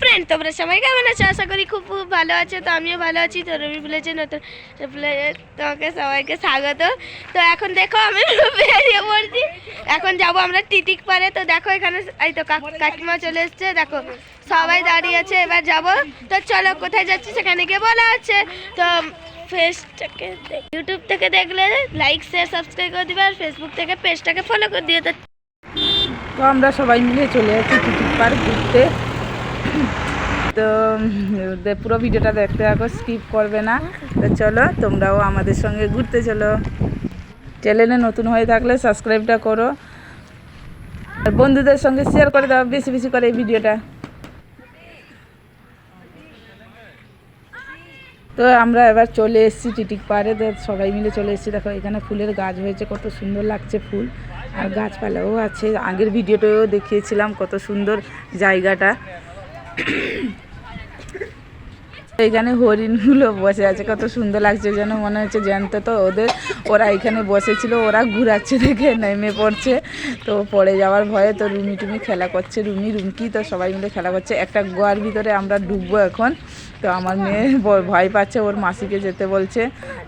Friend তোমরা সবাই কেমন আছো? আশা করি খুব খুব ভালো আছে। তো আমিও ভালো আছি। তো রবি ভিলেজে নতুন তোমাকে সবাইকে স্বাগত। তো এখন দেখো আমি বেরিয়ে পড়ছি। এখন যাব আমরা টিটিক পারে তো দেখো এখানে এই তো কাকিমা চলে এসছে। দেখো, সবাই দাঁড়িয়ে আছে। এবার যাব। তো চলো কোথায় যাচ্ছি সেখানে গিয়ে বলা আছে। তো ফেসটাকে ইউটিউব থেকে দেখলে লাইক শেয়ার সাবস্ক্রাইব করে দিবে, আর ফেসবুক থেকে পেজটাকে ফলো করে তো তো আমরা সবাই মিলে চলে যাচ্ছি টিকিট পার্ক ঘুরতে। তো পুরো ভিডিওটা দেখতে থাকো স্কিপ করবে না। তো চলো, তোমরাও আমাদের সঙ্গে ঘুরতে চলো। চ্যানেলে নতুন হয়ে থাকলে সাবস্ক্রাইবটা করো। আর বন্ধুদের সঙ্গে শেয়ার করে দাও, বেশি বেশি করে এই ভিডিওটা। তো আমরা এবার চলে এসেছি টিটিক পাহাড়ে সবাই মিলে চলে এসেছি। দেখো, এখানে ফুলের গাছ হয়েছে, কত সুন্দর লাগছে ফুল। আর গাছপালাও আছে। আগের ভিডিওটাও দেখিয়েছিলাম কত সুন্দর জায়গাটা। এখানে হরিণগুলো বসে আছে, কত সুন্দর লাগছে যেন মনে হচ্ছে জ্যান্ত তো ওদের। ওরা এখানে বসেছিল, ওরা ঘুরাচ্ছে দেখে নেমে পড়ছে। তো পড়ে যাওয়ার ভয়ে তো রুমি টুমি খেলা করছে, রুমি, রুমকি তো সবাই মিলে খেলা করছে। একটা গোয়ার ভিতরে আমরা ডুববো এখন। তো আমার মেয়ে ভয় পাচ্ছে, ওর মাসিকে যেতে বলছে।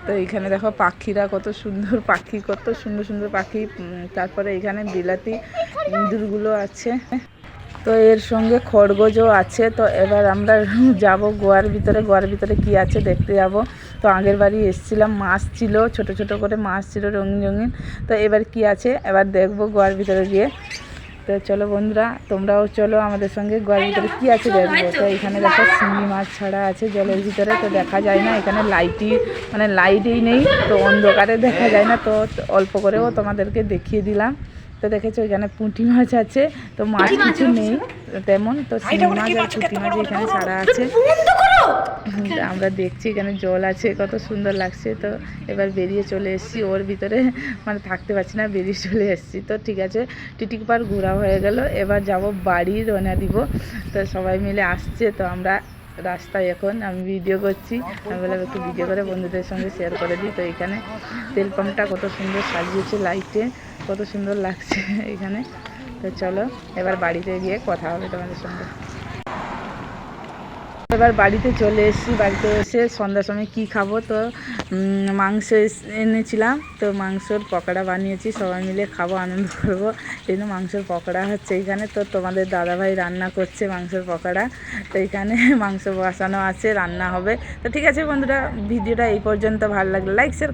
তো এখানে দেখো পাখিরা কত সুন্দর পাখি, কত সুন্দর সুন্দর পাখি। তারপরে এখানে বিলাতি, ইঁদুরগুলো আছে। তো এর সঙ্গে খরগোজও আছে, তো এবার আমরা যাব গোয়ার ভিতরে গোয়ার ভিতরে কি আছে দেখতে যাব। তো আগের বাড়ি এসেছিলাম, মাছ ছিল, ছোট ছোট করে মাছ ছিল রঙিন রঙিন। তো এবার কি আছে, এবার দেখব গোয়ার ভিতরে গিয়ে। তো চলো বন্ধুরা, তোমরাও চলো আমাদের সঙ্গে গোয়ার ভিতরে কি আছে দেখব। তো এখানে দেখো শিঙি মাছ ছাড়া আছে জলের ভিতরে, তো দেখা যায় না, এখানে লাইটই মানে লাইটই নেই, তো অন্ধকারে দেখা যায় না, তো অল্প করেও তোমাদেরকে দেখিয়ে দিলাম। তো দেখেছ এখানে পুঁটি মাছ আছে তো মাছ কিছু নেই। তেমন তো শিঙি মাছ আর পুঁটি মাছ এখানে ছাড়া আছে। আমরা দেখছি এখানে জল আছে কত সুন্দর লাগছে। তো এবার বেরিয়ে চলে এসেছি ওর ভিতরে মানে থাকতে পারছি না বেরিয়ে চলে এসেছি। তো ঠিক আছে টিটিক পার ঘোরা হয়ে গেল। এবার যাব বাড়ি রওনা দিব। তো সবাই মিলে আসছে তো আমরা রাস্তায় এখন আমি ভিডিও করছি। আমি বললাম, একটু ভিডিও করে বন্ধুদের সঙ্গে শেয়ার করে দিই। তো এখানে তেল পাম্পটা কত সুন্দর সাজিয়েছে লাইটে কত সুন্দর লাগছে এখানে। তো চলো, এবার বাড়িতে গিয়ে কথা হবে তোমাদের সঙ্গে। এবার বাড়িতে চলে এসেছি, বাড়িতে এসে সন্ধ্যার সময় কী খাব তো মাংস এনেছিলাম, তো মাংসর পকোড়া বানিয়েছি, সবাই মিলে খাব, আনন্দ করব। এই জন্য মাংসর পকোড়া হচ্ছে এইখানে, তো তোমাদের দাদাভাই রান্না করছে মাংসর পকোড়া, তো এইখানে মাংস বসানো আছে, রান্না হবে। তো ঠিক আছে বন্ধুরা, ভিডিওটা এই পর্যন্ত, ভালো লাগল লাইক শেয়ার